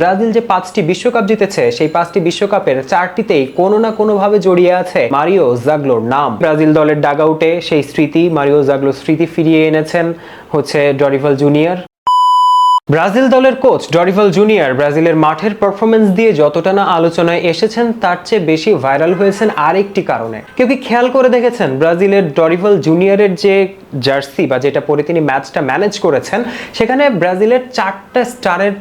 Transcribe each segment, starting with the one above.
Brazil যে পাঁচটি বিশ্বকাপ জিতেছে, সেই পাঁচটি বিশ্বকাপের চারটিতেই কোনো না কোনোভাবে জড়িয়ে আছে মারিও জাগলোর নাম। ব্রাজিল দলের ডাগআউটে সেই স্মৃতি মারিও জাগলোর স্মৃতি ফিরিয়ে এনেছেন হচ্ছে ডরিভাল জুনিয়র। ব্রাজিল দলের কোচ ডরিভাল জুনিয়র ব্রাজিলের মাঠের পারফরমেন্স দিয়ে যতটা না আলোচনায় এসেছেন, তার চেয়ে বেশি ভাইরাল হয়েছেন আরেকটি কারণে। কেউ কি খেয়াল করে দেখেছেন ব্রাজিলের ডরিভাল জুনিয়রের যে জার্সি বা যেটা পরে তিনি ম্যাচটা ম্যানেজ করেছেন, সেখানে ব্রাজিলের চারটা স্টারের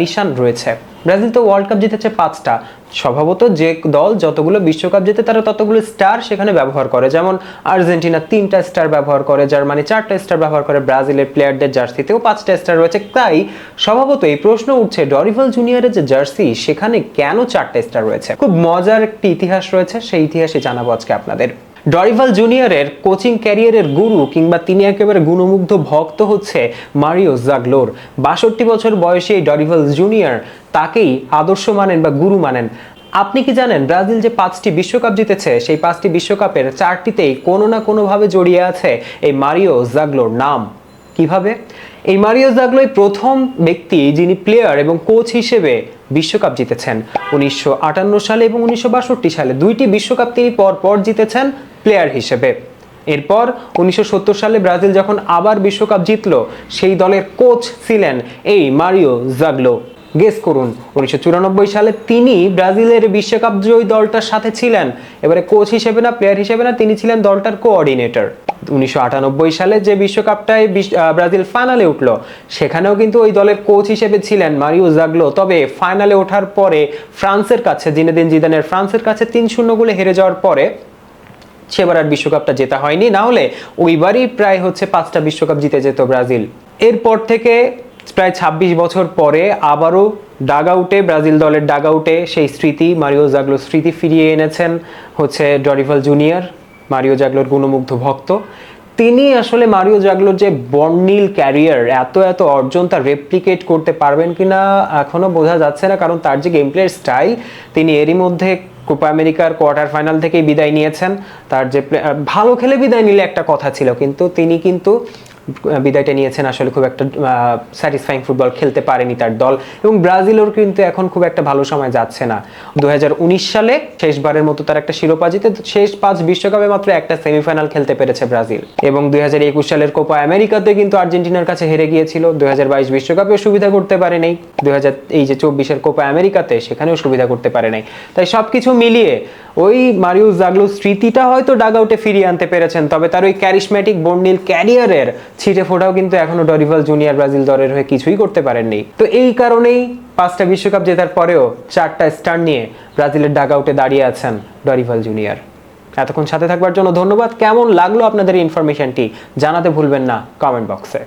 নিশান রয়েছে। ব্রাজিল তো ওয়ার্ল্ড কাপ জিতেছে পাঁচটা। স্বভাবত যে দল যতগুলো বিশ্বকাপ জিতে তারা ততগুলো স্টার সেখানে ব্যবহার করে। যেমন আর্জেন্টিনা তিনটা স্টার ব্যবহার করে, জার্মানি চারটা স্টার ব্যবহার করে, ব্রাজিলের প্লেয়ারদের জার্সিতেও পাঁচটা স্টার রয়েছে। তাই স্বভাবত এই প্রশ্ন উঠছে, ডরিভাল জুনিয়রের যে জার্সি, সেখানে কেন চারটা স্টার রয়েছে? খুব মজার একটি ইতিহাস রয়েছে, সেই ইতিহাসে জানাব আজকে আপনাদের। ডরিভাল জুনিয়রের কোচিং ক্যারিয়ারের গুরু কিংবা তিনি একেবারে গুণমুগ্ধ ভক্ত হচ্ছে মারিও জাগলোর। বাষট্টি বছর বয়সী ডরিভাল জুনিয়র তাকেই আদর্শ মানেন বা গুরু মানেন। আপনি কি জানেন ব্রাজিল যে পাঁচটি বিশ্বকাপ জিতেছে, সেই পাঁচটি বিশ্বকাপের চারটিতেই কোনো না কোনোভাবে জড়িয়ে আছে এই মারিও জাগলোর নাম? কীভাবে? এই মারিও জাগলোই প্রথম ব্যক্তি যিনি প্লেয়ার এবং কোচ হিসেবে বিশ্বকাপ জিতেছেন। উনিশশো আটান্ন সালে এবং উনিশশো বাষট্টি সালে দুইটি বিশ্বকাপ তিনি পর পর জিতেছেন। প্লেয়ার হিসেবে। এরপর উনিশশো সত্তর সালে ব্রাজিল যখন আবার বিশ্বকাপ জিতলো, সেই দলের কোচ ছিলেন এই মারিও জাগলো। গেস করুন, উনিশশো চুরানব্বই সালে তিনি ব্রাজিলের বিশ্বকাপ জয়ী দলটার সাথে ছিলেন। এবারে কোচ হিসেবে না প্লেয়ার হিসেবে না, তিনি ছিলেন দলটার কোঅর্ডিনেটর উনিশশো আটানব্বই সালে যে বিশ্বকাপটায় ব্রাজিল ফাইনালে উঠল, সেখানেও কিন্তু ওই দলের কোচ হিসেবে ছিলেন মারিও জাগলো। তবে ফাইনালে ওঠার পরে ফ্রান্সের কাছে, জিনেদিন জিদানের ফ্রান্সের কাছে তিন শূন্য গোলে হেরে যাওয়ার পরে সেবার আর বিশ্বকাপটা জেতা হয়নি। না হলে ওইবারই প্রায় হচ্ছে পাঁচটা বিশ্বকাপ জিতে যেত ব্রাজিল। এরপর থেকে প্রায় ২৬ বছর পরে আবারও ডাগআউটে ব্রাজিল দলের ডাগআউটে সেই স্মৃতি, মারিও জাগলো স্মৃতি ফিরিয়ে এনেছেন হচ্ছে ডরিভাল জুনিয়র, মারিও জাগলোর গুণমুগ্ধ ভক্ত। তিনি আসলে মারিও জাগলোর যে বর্ণিল ক্যারিয়ার, এত এত অর্জন তা রেপ্লিকেট করতে পারবেন কিনা এখনও বোঝা যাচ্ছে না, কারণ তার যে গেম প্লেয়ার স্টাইল তিনি এরই মধ্যে কোপা আমেরিকার কোয়ার্টার ফাইনাল থেকেই বিদায় নিয়েছেন। তার যে ভালো খেলে বিদায় নিলে একটা কথা ছিল, কিন্তু তিনি কিন্তু বিদায়টা নিয়েছেন, আসলে খুব একটা স্যাটিসফাইং ফুটবল খেলতে পারেনি তার দল। এবং ব্রাজিলের কিন্তু এখন খুব একটা ভালো সময় যাচ্ছে না। দুহাজার উনিশ সালে শেষবারের মতো তার একটা শিরোপা জিতে, শেষ পাঁচ বিশ্বকাপে মাত্র একটা সেমিফাইনাল খেলতে পেরেছে ব্রাজিল। এবং দুই সালের কোপা আমেরিকাতে কিন্তু আর্জেন্টিনার কাছে হেরে গিয়েছিল। দুই বিশ্বকাপেও সুবিধা করতে পারে নাই। এই যে চব্বিশের কোপা আমেরিকাতে, সেখানেও সুবিধা করতে পারে নাই। তাই সবকিছু মিলিয়ে ওই মারিও জাগলো স্মৃতিটা হয়তো ডাগআউটে ফিরিয়ে আনতে পেরেছেন। তবে তার ওই ক্যারিশম্যাটিক বর্ণিল ক্যারিয়ারের ছিটে ফোটাও কিন্তু এখনও ডরিভাল জুনিয়র ব্রাজিল দলের হয়ে কিছুই করতে পারেননি। তো এই কারণেই পাঁচটা বিশ্বকাপ জেতার পরেও চারটা স্টার নিয়ে ব্রাজিলের ডাগআউটে দাঁড়িয়ে আছেন ডরিভাল জুনিয়র। এতক্ষণ সাথে থাকবার জন্য ধন্যবাদ। কেমন লাগল আপনাদের ইনফরমেশনটি জানাতে ভুলবেন না। কমেন্ট বক্সে